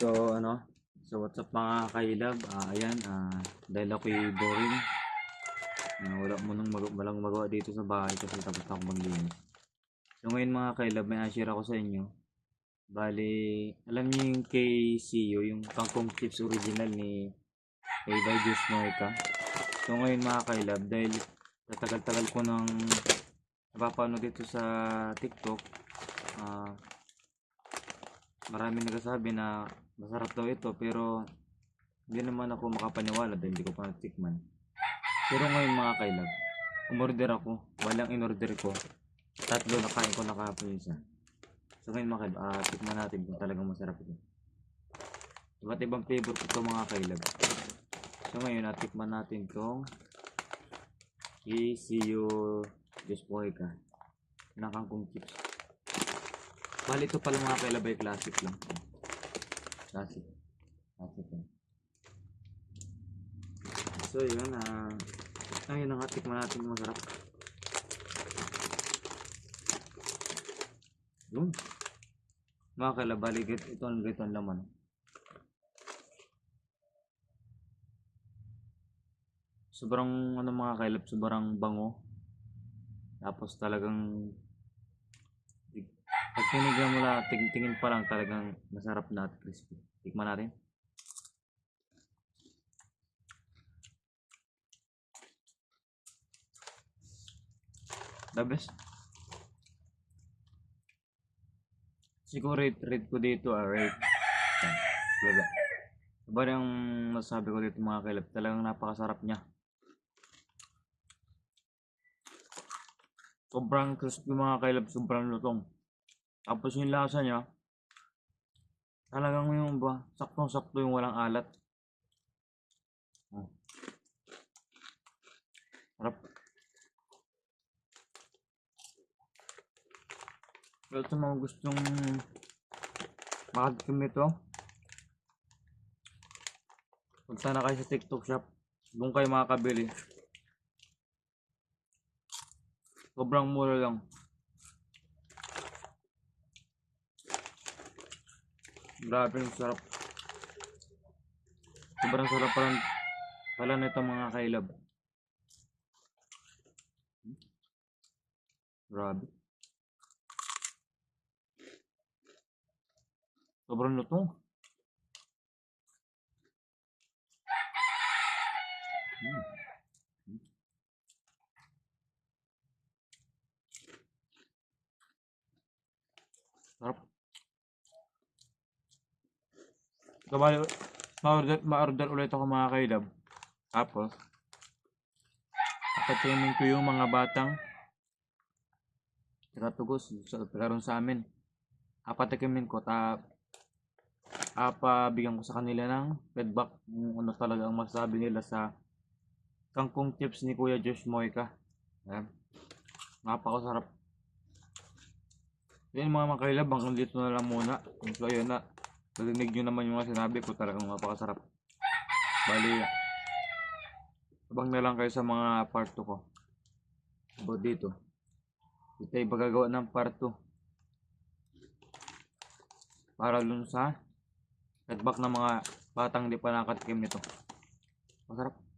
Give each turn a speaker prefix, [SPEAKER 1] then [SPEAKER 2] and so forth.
[SPEAKER 1] So, ano? So, what's up mga kailab? Ah, ayan, ah, dahil ako'y boring. Ah, wala mo nang mag walang magawa dito sa bahay kasi tapos ako maglinis. So, ngayon mga kailab, may ashare ako sa inyo. Bali, alam niyo yung KCU, yung Kangkong Chips original ni kay Vigus Noika. So, ngayon mga kailab, dahil tatagal-tagal ko nang napapano dito sa TikTok, ah, maraming nagsasabi na masarap daw ito pero hindi naman ako makapaniwala dahil hindi ko pa natikman. Pero ngayon mga kailab, umorder ako, walang in-order ko. Tatlo na kain ko na kahapon isa. So ngayon mga kailab, ah, tikman natin kung talagang masarap ito. Iba't ibang flavor ito mga kailab. So ngayon, natikman natin itong KCU Diyos Boy ka. Nakangkong chips. Bali ito pala mga kailabay classic lang. Classic. Classic yan. So yun, ah ayun ang tikman natin masarap. Yun. Mga kailabali, ito ang ganito ang laman. Sobrang ano mga kailab, sobrang bango. Tapos talagang tinignan mo lang, ting tingin pa lang talagang masarap na at crispy. Tikman natin. The best. Siguro rate, rate ko dito ah, rate. Yan. Talaga. Iba yung masasabi ko dito mga kailab. Talagang napakasarap niya. Sobrang crispy mga kailab. Sobrang lutong. Tapos yung lasa niya, talagang yung ba, saktong-sakto yung walang alat. Oh. Harap. Pero sa mga gustong makatikim nito, punta na kayo sa TikTok shop. Doon kayo makakabili. Sobrang mura lang. Grabe sarap. Sobrang sarap pala, pala nito mga kailab. Grabe. Sobrang lutong. Hmm. Sarap. So, bali, ma-order, ma-order ulit ako mga kailab. Tapos, papatimin ko yung mga batang Tagatugos sa karon sa amin. Apatikimin ko ta apa bigyan ko sa kanila ng feedback kung ano talaga ang masasabi nila sa kangkong tips ni Kuya Josh Moika. Ayan. Napakasarap. Yan mga makailab, hanggang dito na lang muna. So ayun na. Narinig nyo naman yung mga sinabi ko talagang napakasarap. Bali, abang na lang kayo sa mga part 2 ko. About dito. Dito ay magagawa ng part 2. Para dun sa feedback ng mga batang di pa nakatikim nito. Masarap.